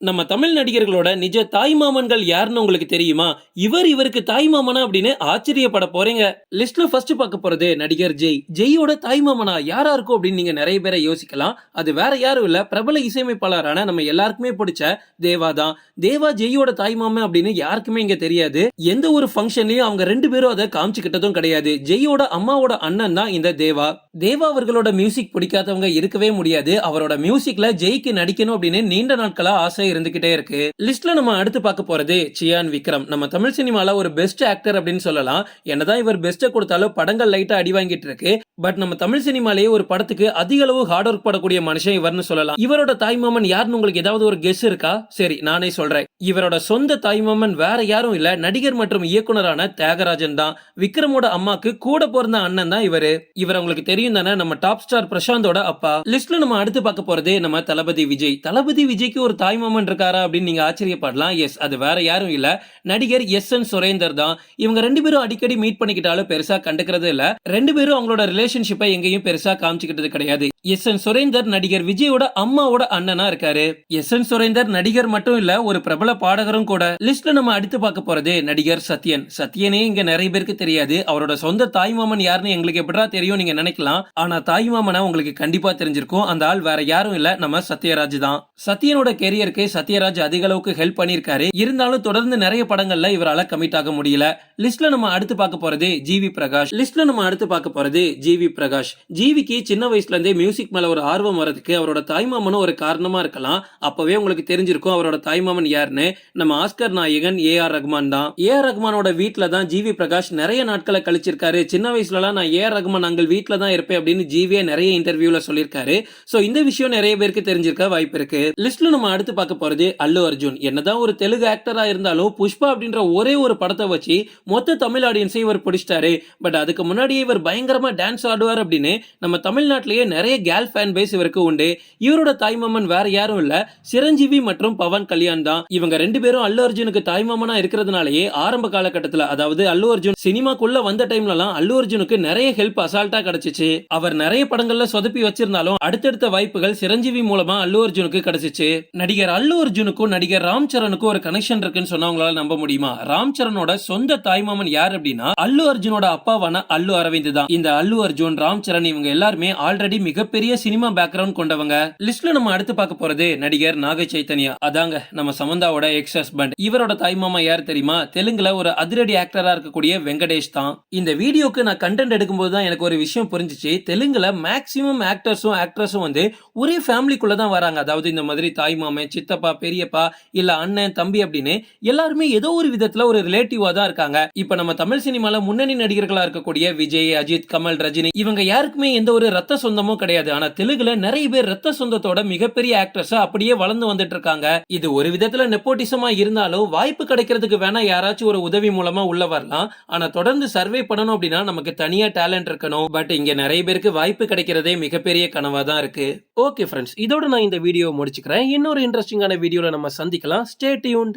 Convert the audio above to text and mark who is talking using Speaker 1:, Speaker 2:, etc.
Speaker 1: நம்ம தமிழ் நடிகர்களோட நிஜ தாய் மாமன்கள் யாருன்னு உங்களுக்கு தெரியுமா? இவர் இவருக்கு தாய் மாமனா அப்படின்னு ஆச்சரியப்பட போறீங்க. லிஸ்ட்ல ஃபர்ஸ்ட் பார்க்க போறது நடிகர் ஜெய். ஜெயோட தாய் மாமனா யாரா இருக்கும் அப்படின்னு நீங்க நிறைய பேரை யோசிக்கலாம். அது வேற யாரும் இல்ல. பிரபல இசையமைப்பாளரான நம்ம எல்லாருக்குமே பிடிச்ச தேவா தான். தேவா ஜெயோட தாய் மாமன் அப்படின்னு யாருக்குமே இங்க தெரியாது. எந்த ஒரு ஃபங்க்ஷன்லயும் அவங்க ரெண்டு பேரும் அதை காமிச்சுக்கிட்டதும் கிடையாது. ஜெயோட அம்மாவோட அண்ணன் தான் இந்த தேவா. தேவா அவர்களோட மியூசிக் பிடிக்காதவங்க இருக்கவே முடியாது. அவரோட மியூசிக்ல ஜெய்க்கு நடிக்கணும் அப்படின்னு நீண்ட நாட்களா ஆசை இருந்துகிட்டே இருக்கு. லிஸ்ட்ல நம்ம அடுத்து பார்க்க போறது சியான் விக்ரம். நம்ம தமிழ் சினிமால ஒரு பெஸ்ட் ஆக்டர் அப்படின்னு சொல்லலாம். என்னதான் இவர் பெஸ்ட்டை கொடுத்தாலும் படங்கள் லைட்டா அடி வாங்கிட்டு இருக்கு. பட் நம்ம தமிழ் சினிமாலேயே ஒரு படத்துக்கு அதிக அளவு ஹார்ட் ஒர்க் படக்கூடிய மனுஷன் இவர்னு சொல்லலாம். இவரோட தாய்மாமன் யாருன்னு உங்களுக்கு ஏதாவது ஒரு கெஸ் இருக்கா? சரி நானே சொல்றேன். இவரோட சொந்த தாய்மாமன் வேற யாரும் இல்ல நடிகர் மற்றும் இயக்குனரான தியாகராஜன் தான். விக்ரமோட அம்மாக்கு கூட பிறந்த அண்ணன் தான் இவரு. இவர் உங்களுக்கு தெரியும் தானே நம்ம டாப் ஸ்டார் பிரசாந்தோட அப்பா. லிஸ்ட்ல நம்ம அடுத்து பார்க்க போறது நம்ம தளபதி விஜய். தளபதி விஜய்க்கு ஒரு தாய்மாமன் இருக்காரா அப்படின்னு நீங்க ஆச்சரியப்படலாம். எஸ் அது வேற யாரும் இல்ல. நடிகர் எஸ் என் சுரேந்தர் தான். இவங்க ரெண்டு பேரும் அடிக்கடி மீட் பண்ணிக்கிட்டாலும் பெருசா கண்டுக்கிறது இல்ல. ரெண்டு பேரும் அவங்களோட ரிலேஷன்ஷிப்பை எங்கேயும் பெருசா காமிச்சுக்கிட்டது கிடையாது. எஸ் என் சுரேந்தர் நடிகர் விஜயோட அம்மாவோட அண்ணனா இருக்காரு. எஸ் என் சுரேந்தர் நடிகர் மட்டும் இல்ல ஒரு பிரபல பாடகரும் கூட. லிஸ்ட்ல நம்ம அடுத்து பார்க்க போறது நடிகர் சத்யன். சத்யனே இங்க நிறைய பேருக்கு தெரியாது. அவரோட சொந்த தாய்மாமன் யாருன்னு எங்களுக்கு எப்படா தெரியும் நீங்க நினைக்கலாம். ஆனா தாய்மாமனை உங்களுக்கு கண்டிப்பா தெரிஞ்சிருக்கும். அந்த ஆள் வேற யாரும் இல்ல. நம்ம சத்யராஜ் தான். சத்யனோட கெரியருக்கு சத்யராஜ் அதிக அளவுக்கு ஹெல்ப் பண்ணிருக்காரு இருந்தாலும் தொடர்ந்து நிறைய படங்கள்ல இவரால கமிட் ஆக முடியல. லிஸ்ட்ல நம்ம அடுத்து பார்க்க போறது ஜிவி பிரகாஷ். லிஸ்ட்ல நம்ம அடுத்து பார்க்க போறது ஜிவி பிரகாஷ். ஜிவிக்கு சின்ன வயசுல இருந்தே மியூசிக் மேல ஒரு ஆர்வம் வரதுக்கு அவரோட தாய்மாமனும் ஒரு காரணமா இருக்கலாம். அப்பவே உங்களுக்கு தெரிஞ்சிருக்கும் அவரோட தாய்மாமன் யாருன்னு. நம்ம ஆஸ்கர் நாயகன் ஏ ஆர் ரஹ்மான் தான். ஏ ஆர் ரஹ்மானோட வீட்ல தான் ஜிவி பிரகாஷ் நிறைய நாட்களை கழிச்சிருக்காரு. சின்ன வயசுலலாம் நான் ஏ ஆர் ரஹ்மான் நாங்கள் வீட்ல தான் இருப்பேன் அப்படின்னு ஜிவியே நிறைய இன்டர்வியூல சொல்லியிருக்காரு. சோ இந்த விஷயம் நிறைய பேருக்கு தெரிஞ்சிருக்க வாய்ப்பு இருக்கு. லிஸ்ட்ல நம்ம அடுத்து பார்க்க போறது அல்லு அர்ஜுன். என்னதான் ஒரு தெலுங்கு ஆக்டரா இருந்தாலும் புஷ்பா அப்படின்ற ஒரே ஒரு படத்தை வச்சு மொத்த தமிழ் ஆடியன்ஸை இவர் பிடிச்சிட்டாரு. பட் அதுக்கு முன்னாடியே இவர் பயங்கரமா டான்ஸ் ஆடுவார் அப்படின்னு நம்ம தமிழ்நாட்டிலேயே நிறைய கேர்ள் ஃபேன் பேஸ் இவருக்கு உண்டு. இவரோட தாய்மாமன் வேற யாரும் இல்ல. சிரஞ்சீவி மற்றும் பவன் கல்யாண் தான். இவங்க ரெண்டு பேரும் அல்லு அர்ஜுனுக்கு தாய்மாமனா இருக்கிறதுனாலயே ஆரம்ப காலகட்டத்தில் அதாவது அல்லு அர்ஜுன் சினிமாக்குள்ள வந்த டைம்லலாம் அல்லு அர்ஜுனுக்கு நிறைய ஹெல்ப் அசால்ட்டா கிடைச்சிச்சு. அவர் நிறைய படங்கள்ல சொதப்பி வச்சிருந்தாலும் அடுத்தடுத்த வாய்ப்புகள் சிரஞ்சீவி மூலமா அல்லு அர்ஜுனுக்கு கிடைச்சிச்சு. நடிகர் அல்லு அர்ஜுனுக்கும் நடிகர் ராம் சரணுக்கும் ஒரு கனெக்ஷன் இருக்குன்னு சொன்னா உங்களால நம்ப முடியுமா? ராம் சரணோட சொந்த தாய்மாமன் யார் அப்படின்னா அல்லு அர்ஜுனோட அப்பாவான அல்லு அரவிந்த் தான். இந்த அல்லு அர்ஜுன் ராம் சரண் இவங்க எல்லாருமே ஆல்ரெடி மிகப்பெரிய சினிமா பேக்ரவுண்ட் கொண்டவங்க. லிஸ்ட்ல நம்ம அடுத்து பார்க்க போறது நடிகர் நாக சைத்தன்யா அதாங்க நம்ம சமந்தாவோட எக்ஸ் ஹஸ்பண்ட் இவரோட தாய்மாமா யார் தெரியுமா? தெலுங்குல ஒரு அதிரடி ஆக்டரா இருக்கக்கூடிய வெங்கடேஷ் தான். இந்த வீடியோக்கு நான் கண்டென்ட் எடுக்கும்போது தான் எனக்கு ஒரு விஷயம் புரிஞ்சுச்சு. தெலுங்குல மேக்சிமம் ஆக்டர்ஸும் ஆக்ட்ரஸும் வந்து ஒரே ஃபேமிலிக்குள்ள தான் வராங்க. அதாவது இந்த மாதிரி தாய் மாமன் சித்தப்பா பெரியப்பா இல்ல அண்ணன் தம்பி அப்படின்னு எல்லாருமே ஏதோ ஒரு விதத்துல ஒரு ரிலேட்டிவா தான் இருக்காங்க. இப்ப நம்ம தமிழ் சினிமால முன்னணி நடிகர்களா இருக்கக்கூடிய விஜய் அஜித் கமல் ரஜினி இவங்க யாருக்குமே எந்த ஒரு ரத்த சொந்தமும் கிடையாது. ஆனா தெலுங்குல நிறைய பேர் ரத்த சொந்தத்தோட மிகப்பெரிய ஆக்டர்ஸா அப்படியே வளர்ந்து வந்துட்டு இருக்காங்க. இது ஒரு விதத்துல நெப்போட்டிசமா இருந்தாலும் வாய்ப்பு கிடைக்கிறதுக்கு வேணா யாராச்சும் ஒரு உதவி மூலமா உள்ள வரலாம். ஆனா தொடர்ந்து சர்வே பண்ணணும் அப்படின்னா நமக்கு தனியா டேலண்ட் இருக்கணும். பட் இங்க நிறைய பேருக்கு வாய்ப்பு கிடைக்கிறதே மிகப்பெரிய கனவா தான் இருக்கு. ஓகே ஃப்ரெண்ட்ஸ் இதோட நான் இந்த வீடியோ முடிச்சுக்கிறேன். இன்னொரு இன்ட்ரெஸ்டிங்கான வீடியோல நம்ம சந்திக்கலாம். Stay tuned